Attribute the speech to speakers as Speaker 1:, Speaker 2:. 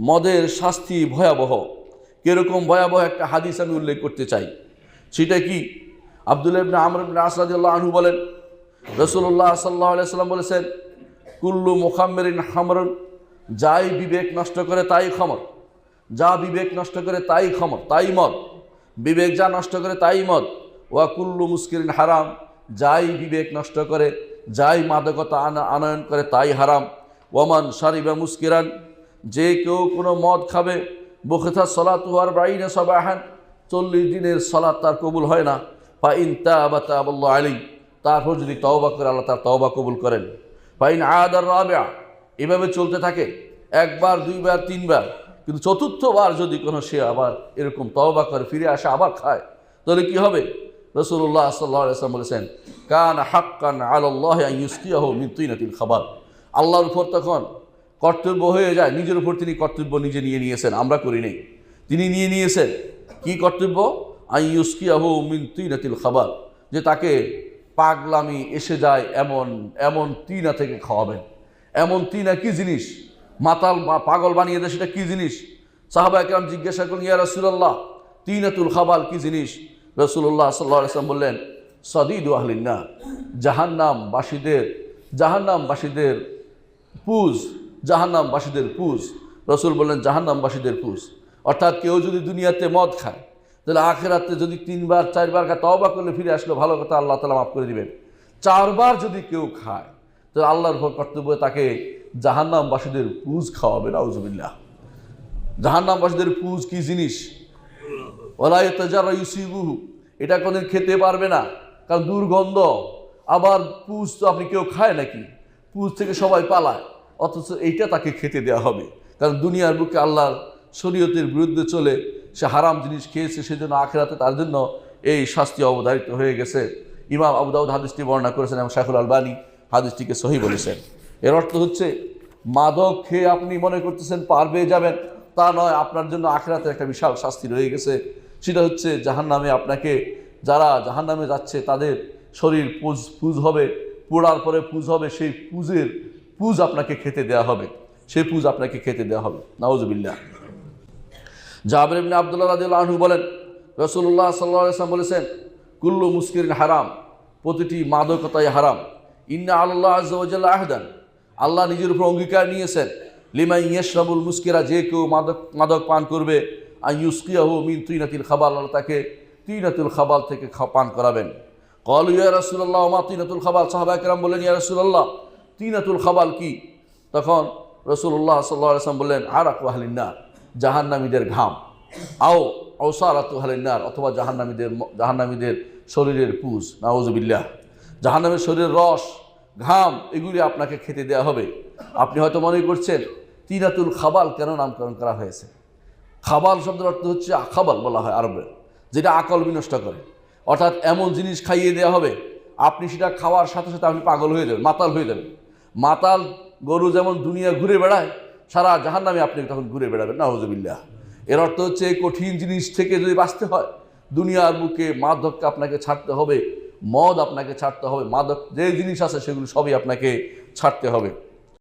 Speaker 1: মদের শাস্তি ভয়াবহ। কীরকম ভয়াবহ একটা হাদিস আমি উল্লেখ করতে চাই। সেটা কি? আবদুল্লাহ ইবনে আমর ইবনে আসরাদিল্লাহ আনহু বলেন রসুল্লাহ সাল্লাহ সাল্লাম বলেছেন, কুল্লু মুখাম্মেরিন হামরন, যাই বিবেক নষ্ট করে তাই খমর। যা বিবেক নষ্ট করে তাই খমর, তাই মদ। বিবেক যা নষ্ট করে তাই মদ। ওয়া কুল্লু মুস্কিরিন হারাম, যাই বিবেক নষ্ট করে, যাই মাদকতা আনা- আনয়ন করে তাই হারাম। ওয়ামান সারিবা মুস্কিরান যে কেউ কোনো মদ খাবে বখেথা সলাত হওয়ার বাইনে সবাহান, চল্লিশ দিনের সলাৎ তার কবুল হয় না। বা তা বলল আলী তারপর যদি তওবা করে আল্লাহ তার তওবা কবুল করেন। ফাইন আদার রাবেয়া, এভাবে চলতে থাকে, একবার, দুইবার, তিনবার। কিন্তু চতুর্থবার যদি কোনো সে আবার এরকম তওবা করে, ফিরে আসে, আবার খায়, তাহলে কি হবে? রসুল্লাহ সাল্লাহ আসলাম বলেছেন, কান হাক্কান আল্লাহ ইউস্কিয়াহ মিতুইনাতিল খাবার। আল্লাহর উপর তখন কর্তব্য হয়ে যায়, নিজের উপর তিনি কর্তব্য নিজে নিয়ে নিয়েছেন, আমরা করি নেই। তিনি নিয়ে নিয়েছেন। কি কর্তব্য? আই ইউস্কিয়াহ মিতুইনাতিল খাবার, যে তাকে পাগলামি এসে যায় এমন এমন তিনা থেকে খাওয়াবেন। এমন তিনা কি জিনিস? মাতাল পাগল বানিয়ে দেয়, সেটা কী জিনিস? সাহাবা একরাম জিজ্ঞাসা করলেন, ইয়া রসুল্লাহ তিনাতুল খাবাল কি জিনিস? রসুল্লাহ সাল্লাহ আসলাম বললেন, সদিদ আহলিনা জাহান্নাম বাসীদের জাহান্নাম বাসীদের পুজ জাহান্নাম বাসীদের পুজ। রসুল বললেন জাহান্নাম বাসীদের পুজ। অর্থাৎ কেউ যদি দুনিয়াতে মদ খায়, তাহলে আখেরাতে যদি তিনবার, চারবার খায় তওবা করলে ফিরে আসলে, ভালো কথা আল্লাহ তালা মাফ করে দিবেন। চারবার যদি কেউ খায়, তাহলে আল্লাহর উপর কর্তব্য তাকে জাহান্নামবাসীদের পুজ খাওয়াবে, নাউজুবিল্লাহ। জাহান্নামবাসীদের পুজ কি জিনিস? ওলায়তে যারা ইউসিবুহু। এটা কোনদিন খেতে পারবে না, কারণ দুর্গন্ধ। আবার পুজ তো আপনি কেউ খায় নাকি? পুজ থেকে সবাই পালায়। অথচ এইটা তাকে খেতে দেওয়া হবে। কারণ দুনিয়ার বুকে আল্লাহর শরীয়তের বিরুদ্ধে চলে সে হারাম জিনিস খেয়েছে, সেজন্য আখেরাতে তার জন্য এই শাস্তি অবধারিত হয়ে গেছে। ইমাম আবু দাউদ হাদিসটি বর্ণনা করেছেন এবং শাহুল আলবানী হাদিসটিকে সহি বলেছেন। এর অর্থ হচ্ছে, মাদক খেয়ে আপনি মনে করতেছেন পার পেয়ে যাবেন, তা নয়, আপনার জন্য আখেরাতে একটা বিশাল শাস্তি রয়ে গেছে। সেটা হচ্ছে জাহান নামে আপনাকে, যারা জাহান নামে যাচ্ছে, তাদের শরীর পুজ পুজ হবে, পোড়ার পরে পুজ হবে, সেই পুজের পুজ আপনাকে খেতে দেওয়া হবে। সেই পুজ আপনাকে খেতে দেওয়া হবে। নাওজবিল্লা জাবের ইবনে আব্দুল্লাহ রাদিয়াল্লাহু আনহু বলেন রসুল্লাহ সাল্লাহ আসলাম বলেছেন, কুল্লু মুস্কিরিন হারাম, প্রতিটি মাদকতাই হারাম। ইন্না আল্লাহ আজ্লা আহদান। আল্লাহ নিজের উপর অঙ্গীকার নিয়েছেন লিমাই ইয়েশরাবুল মুস্কিরা, যে কেউ মাদক মাদক পান করবে আই ইউস্কিয়াহু মিন তুইনাতিল খাবাল, আল্লাহ তাকে তুইনাতুল খাবাল থেকে পান করাবেন। কল ইয়া রসুল্লাহ মা তুইনাতুল খাবাল? সাহাবা একরাম বলেন, ইয়া রসুল্লাহ তিনাতুল খাবাল কি? তখন রসুল্লাহ সাল্লাহ আসলাম বললেন, আরাক ওয়াহলিন্না জাহান্নামীদের ঘাম। আও ঔসারাতু হালিনার অথবা জাহান্নামীদের জাহান্নামীদের শরীরের পুজ নাওজবিল্লাহ জাহান্নামের শরীরের রস, ঘাম, এগুলি আপনাকে খেতে দেওয়া হবে। আপনি হয়তো মনে করছেন, তিনাতুল খাবাল কেন নামকরণ করা হয়েছে? খাবাল শব্দের অর্থ হচ্ছে খাবাল বলা হয় আরবে, যেটা আকল বিনষ্ট করে। অর্থাৎ এমন জিনিস খাইয়ে দেওয়া হবে, আপনি সেটা খাওয়ার সাথে সাথে আপনি পাগল হয়ে যাবেন, মাতাল হয়ে যাবেন। মাতাল গরু যেমন দুনিয়া ঘুরে বেড়ায়, সারা জাহান নামে আপনি তখন ঘুরে বেড়াবেন না হজবিল্লাহ এর অর্থ হচ্ছে কঠিন জিনিস থেকে যদি বাঁচতে হয়, দুনিয়ার বুকে মাদককে আপনাকে ছাড়তে হবে, মদ আপনাকে ছাড়তে হবে, মাদক যে জিনিস আছে সেগুলো সবই আপনাকে ছাড়তে হবে।